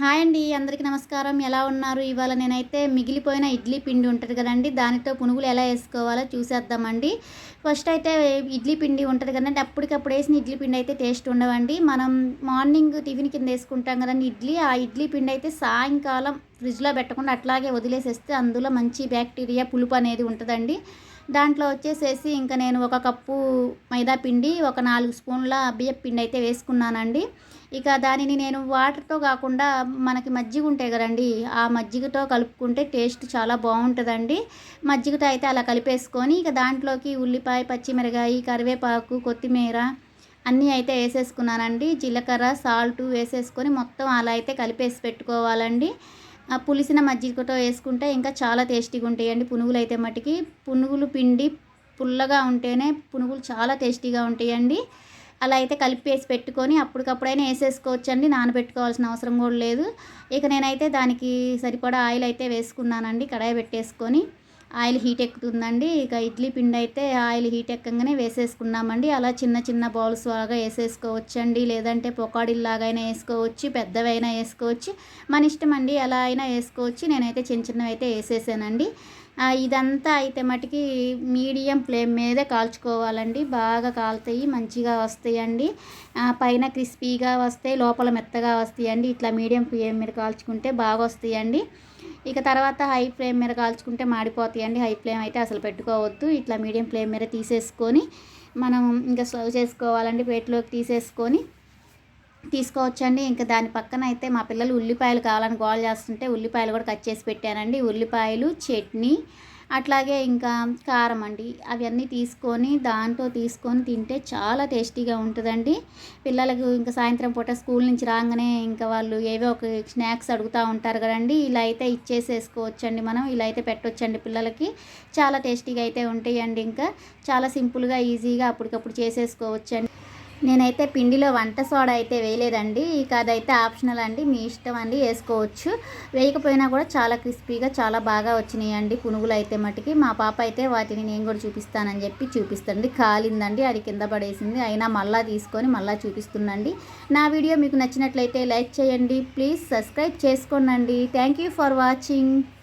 Hi అండి అందరికీ నమస్కారం. ఎలా ఉన్నారు? ఇవాళ నేనైతే మిగిలిపోయిన ఇడ్లీ పిండి ఉంటుంది కదండి దానితో పునుగులు ఎలా వేసుకోవాలో చూసేద్దామండి. ఫస్ట్ అయితే ఇడ్లీ పిండి ఉంటుంది కదండి అప్పటికప్పుడు వేసిన ఇడ్లీ పిండి అయితే టేస్ట్ ఉండవండి. మనం మార్నింగ్ టిఫిన్ కింద వేసుకుంటాం కదండి ఇడ్లీ ఆ ఇడ్లీ పిండి అయితే సాయంకాలం ఫ్రిడ్జ్లో పెట్టకుండా అట్లాగే వదిలేసేస్తే అందులో మంచి బ్యాక్టీరియా పులుపు అనేది ఉంటుందండి. దాంట్లో వచ్చేసేసి ఇంకా నేను ఒక కప్పు మైదా పిండి ఒక నాలుగు స్పూన్ల బియ్యం పిండి అయితే వేసుకున్నానండి. ఇక దానిని నేను వాటర్తో కాకుండా మనకి మజ్జిగ ఉంటాయి కదండి ఆ మజ్జిగతో కలుపుకుంటే టేస్ట్ చాలా బాగుంటుందండి. మజ్జిగతో అయితే అలా కలిపేసుకొని ఇక దాంట్లోకి ఉల్లిపాయ పచ్చిమిరకాయ కరివేపాకు కొత్తిమీర అన్నీ అయితే వేసేసుకున్నానండి. జీలకర్ర సాల్ట్ వేసేసుకొని మొత్తం అలా అయితే కలిపేసి పెట్టుకోవాలండి. పులిసిన మజ్జిగతో వేసుకుంటే ఇంకా చాలా టేస్టీగా ఉంటాయండి. పునుగులు అయితే మటుకి పునుగులు పిండి పుల్లగా ఉంటేనే పునుగులు చాలా టేస్టీగా ఉంటాయండి. అలా అయితే కలిపేసి పెట్టుకొని అప్పటికప్పుడైనా వేసేసుకోవచ్చండి. నానబెట్టుకోవాల్సిన అవసరం కూడా లేదు. ఇక నేనైతే దానికి సరిపడా ఆయిల్ అయితే వేసుకున్నానండి. కడాయి పెట్టేసుకొని ఆయిల్ హీట్ ఎక్కుతుందండి. ఇక ఇడ్లీ పిండి అయితే ఆయిల్ హీట్ ఎక్కగానే వేసేసుకున్నామండి. అలా చిన్న చిన్న బౌల్స్ లాగా వేసేసుకోవచ్చండి. లేదంటే పొకాడిల్లాగైనా వేసుకోవచ్చు పెద్దవైనా వేసుకోవచ్చు. మన ఇష్టం అండి ఎలా అయినా వేసుకోవచ్చు. నేనైతే చిన్న చిన్నవి అయితే వేసేసానండి. ఇదంతా అయితే మటుకి మీడియం ఫ్లేమ్ మీదే కాల్చుకోవాలండి. బాగా కాలుతాయి మంచిగా వస్తాయండి. పైన క్రిస్పీగా వస్తాయి లోపల మెత్తగా వస్తాయండి. ఇట్లా మీడియం ఫ్లేమ్ మీద కాల్చుకుంటే బాగా వస్తాయండి. ఇక తర్వాత హై ఫ్లేమ్ మీద కాల్చుకుంటే మాడిపోతాయండి. హై ఫ్లేమ్ అయితే అసలు పెట్టుకోవద్దు. ఇట్లా మీడియం ఫ్లేమ్ మీద తీసేసుకొని మనం ఇంకా స్లో చేసుకోవాలండి. ప్లేట్లోకి తీసేసుకొని తీసుకోవచ్చండి. ఇంకా దాని పక్కన అయితే మా పిల్లలు ఉల్లిపాయలు కావాలని గోల్ చేస్తుంటే ఉల్లిపాయలు కూడా కట్ చేసి పెట్టానండి. ఉల్లిపాయలు చట్నీ అట్లాగే ఇంకా కారం అండి. అవన్నీ తీసుకొని దాంట్లో తీసుకొని తింటే చాలా టేస్టీగా ఉంటుందండి. పిల్లలకు ఇంకా సాయంత్రం పూట స్కూల్ నుంచి రాగానే ఇంకా వాళ్ళు ఏవో ఒక స్నాక్స్ అడుగుతూ ఉంటారు కదండి. ఇలా అయితే ఇచ్చేసేసుకోవచ్చండి మనం. ఇలా అయితే పెట్టొచ్చండి పిల్లలకి. చాలా టేస్టీగా అయితే ఉంటాయండి ఇంకా. చాలా సింపుల్గా ఈజీగా అప్పటికప్పుడు చేసేసుకోవచ్చండి. నేనైతే పిండిలో వంట సోడా అయితే వేయలేదండి. ఇక అదైతే ఆప్షనల్ అండి. మీ ఇష్టం అండి వేసుకోవచ్చు. వేయకపోయినా కూడా చాలా క్రిస్పీగా చాలా బాగా వచ్చినాయండి పునుగులు అయితే మటుకి. మా పాప అయితే వాటిని నేను కూడా చూపిస్తానని చెప్పి చూపిస్తుంది. కాలిందండి అది కింద పడేసింది. అయినా మళ్ళా తీసుకొని మళ్ళీ చూపిస్తుందండి. నా వీడియో మీకు నచ్చినట్లయితే లైక్ చేయండి. ప్లీజ్ సబ్స్క్రైబ్ చేసుకోండి థ్యాంక్ యూ ఫర్ వాచింగ్.